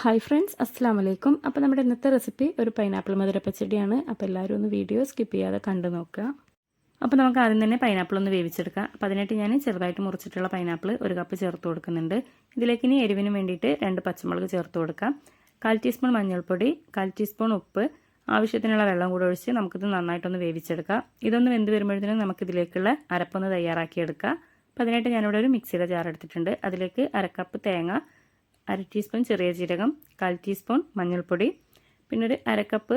Hi friends അസ്സാം വലൈക്കും അപ്പോൾ നമ്മുടെ ഇന്നത്തെ റെസിപ്പി ഒരു പൈനാപ്പിൾ മധുര പച്ചടിയാണ് അപ്പോൾ എല്ലാവരും ഒന്ന് വീഡിയോ സ്കിപ്പ് ചെയ്യാതെ കണ്ടു നോക്കുക. അപ്പോൾ നമുക്ക് ആദ്യം തന്നെ പൈനാപ്പിൾ ഒന്ന് വേവിച്ചെടുക്കാം. അപ്പോൾ അതിനായിട്ട് ഞാൻ ചെറുതായിട്ട് മുറിച്ചിട്ടുള്ള പൈനാപ്പിൾ ഒരു കപ്പ് ചേർത്ത് കൊടുക്കുന്നുണ്ട്. ഇതിലേക്ക് ഇനി എരിവിന് വേണ്ടിയിട്ട് രണ്ട് പച്ചമുളക് ചേർത്ത് കൊടുക്കാം. കാൽ ടീസ്പൂൺ മഞ്ഞൾപ്പൊടി കാൽ ടീസ്പൂൺ ഉപ്പ് ആവശ്യത്തിനുള്ള വെള്ളം കൂടെ ഒഴിച്ച് നമുക്കിത് നന്നായിട്ടൊന്ന് വേവിച്ചെടുക്കാം. ഇതൊന്ന് വെന്ത് വരുമ്പോഴത്തേനും നമുക്കിതിലേക്കുള്ള അരപ്പൊന്ന് തയ്യാറാക്കിയെടുക്കാം. അപ്പോൾ അതിനായിട്ട് ഞാനിവിടെ ഒരു മിക്സിയുടെ ജാർ എടുത്തിട്ടുണ്ട്. അതിലേക്ക് അരക്കപ്പ് തേങ്ങ അര ടീസ്പൂൺ ചെറിയ ജീരകം കാൽ ടീസ്പൂൺ മഞ്ഞൾപ്പൊടി പിന്നെ ഒരു അരക്കപ്പ്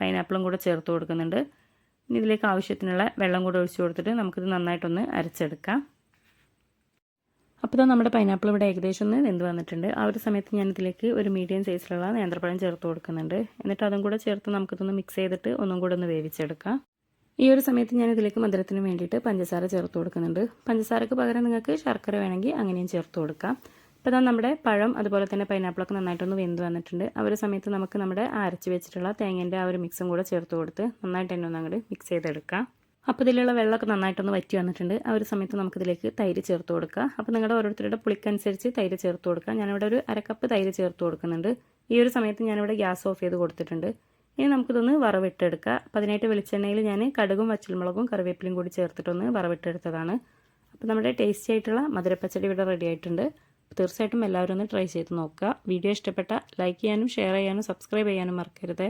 പൈനാപ്പിളും കൂടെ ചേർത്ത് കൊടുക്കുന്നുണ്ട്. ഇനി ഇതിലേക്ക് ആവശ്യത്തിനുള്ള വെള്ളം കൂടെ ഒഴിച്ചു കൊടുത്തിട്ട് നമുക്കിത് നന്നായിട്ടൊന്ന് അരച്ചെടുക്കാം. അപ്പോൾ നമ്മുടെ പൈനാപ്പിൾ ഇവിടെ ഏകദേശം ഒന്ന് വെന്ത് വന്നിട്ടുണ്ട്. ആ ഒരു സമയത്ത് ഞാൻ ഇതിലേക്ക് ഒരു മീഡിയം സൈസിലുള്ള നേന്ത്രപ്പഴം ചേർത്ത് കൊടുക്കുന്നുണ്ട്. എന്നിട്ട് അതും കൂടെ ചേർത്ത് നമുക്കിതൊന്ന് മിക്സ് ചെയ്തിട്ട് ഒന്നും കൂടെ ഒന്ന് വേവിച്ചെടുക്കാം. ഈ ഒരു സമയത്ത് ഞാൻ ഇതിലേക്ക് മധുരത്തിന് വേണ്ടിയിട്ട് പഞ്ചസാര ചേർത്ത് കൊടുക്കുന്നുണ്ട്. പഞ്ചസാരക്ക് പകരം നിങ്ങൾക്ക് ശർക്കര വേണമെങ്കിൽ അങ്ങനെയും ചേർത്ത് കൊടുക്കാം. അപ്പോൾ ഇതാ നമ്മുടെ പഴം അതുപോലെ തന്നെ പൈനാപ്പിളൊക്കെ നന്നായിട്ടൊന്ന് വെന്ത് വന്നിട്ടുണ്ട്. ആ ഒരു സമയത്ത് നമുക്ക് നമ്മുടെ അരച്ച് വെച്ചിട്ടുള്ള തേങ്ങേന്റെ ആ ഒരു മിക്സും കൂടെ ചേർത്ത് കൊടുത്ത് നന്നായിട്ട് തന്നെ ഒന്ന് അങ്ങോട്ട് മിക്സ് ചെയ്തെടുക്കാം. അപ്പോൾ ഇതിലുള്ള വെള്ളമൊക്കെ നന്നായിട്ടൊന്ന് വറ്റി വന്നിട്ടുണ്ട്. ആ ഒരു സമയത്ത് നമുക്കിതിലേക്ക് തൈര് ചേർത്ത് കൊടുക്കുക അപ്പോൾ നിങ്ങളുടെ ഓരോരുത്തരുടെ പുളിക്കനുസരിച്ച് തൈര് ചേർത്ത് കൊടുക്കുക ഞാനിവിടെ ഒരു അരക്കപ്പ് തൈര് ചേർത്ത് കൊടുക്കുന്നുണ്ട്. ഈ ഒരു സമയത്ത് ഞാനിവിടെ ഗ്യാസ് ഓഫ് ചെയ്ത് കൊടുത്തിട്ടുണ്ട്. ഇനി നമുക്കിതൊന്ന് വറവിട്ടെടുക്കുക അപ്പോൾ അതിനായിട്ട് വെളിച്ചെണ്ണയിൽ ഞാൻ കടുകും വച്ചൽമുളകും കറിവേപ്പിലും കൂടി ചേർത്തിട്ടൊന്ന് വറവിട്ടെടുത്തതാണ്. അപ്പോൾ നമ്മുടെ ടേസ്റ്റി ആയിട്ടുള്ള മധുരപ്പച്ചടി ഇവിടെ റെഡി ആയിട്ടുണ്ട്. തീർച്ചയായിട്ടും എല്ലാവരും ഒന്ന് ട്രൈ ചെയ്ത് നോക്കുക. വീഡിയോ ഇഷ്ടപ്പെട്ട ലൈക്ക് ചെയ്യാനും ഷെയർ ചെയ്യാനും സബ്സ്ക്രൈബ് ചെയ്യാനും മറക്കരുത്.